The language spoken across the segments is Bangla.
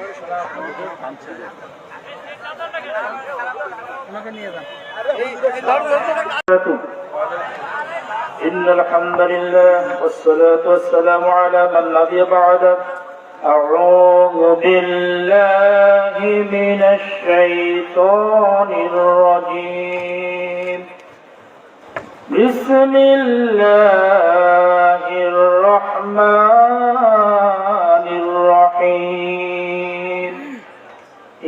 إن الحمد لله والصلاة والسلام على من نبي بعد. أعوذ بالله من الشيطان الرجيم. بسم الله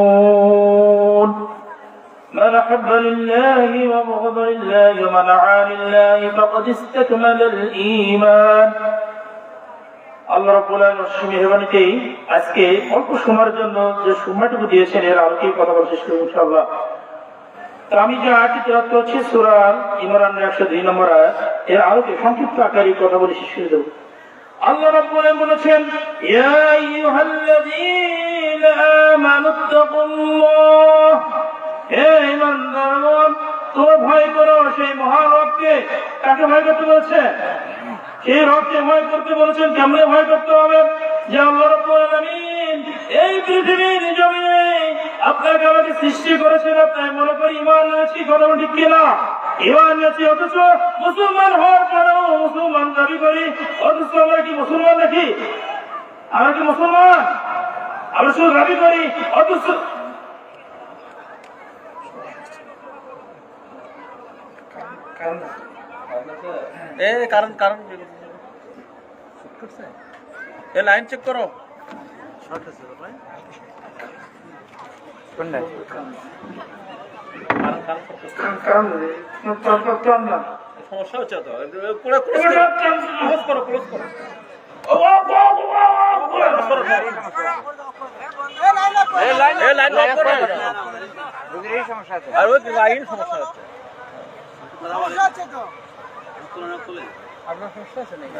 مسلمون من أحب لله وبغض لله ومن عان لله فقد استكمل الإيمان আল্লাহ রাব্বুল আলামিন মেহরবানিতেই আজকে অল্প সময়ের জন্য যে সময়টুকু দিয়েছেন এর আলোকে কথা বলা শেষ করবো ইনশাআল্লাহ তো আমি যে আয়াতটি তেলাওয়াত করছি সূরা ইমরানের 102 নম্বর আয়াত এর আলোকে সংক্ষিপ্ত আকারে কথা বলে শেষ করে দেব আল্লাহ রাব্বুল বলেছেন, ইয়া আইয়ুহাল্লাযীনা হে ঈমানদারগণ, তোমরা ভয় করো, সেই মহান রবকে কাকে ভয় করতে বলছে? সেই রবকে ভয় করতে বলেছেন, কেমনে ভয় করতে হবে? যে আল্লাহ রাব্বুল আলামিন এই পৃথিবীর জমিনে আপনাকে আমাকে সৃষ্টি করেছেন, আপনার মনে করি ইমান এনেছি কথা ঠিক কিনা? ইমান এনেছি অথচ মুসলমান হওয়ার পরেও মুসলমান দাবি করি অথচ আমরা কি মুসলমান নাকি? আমরা কি মুসলমান? আমরা শুধু দাবি করি অথচ এ কারণ কারণ এ লাইন চেক করো। সমস্যা হচ্ছে তো পুরো ক্লোজ করো ক্লোজ করো আর ওই লাইন সমস্যা হচ্ছে আপনার সমস্যা আছে নাকি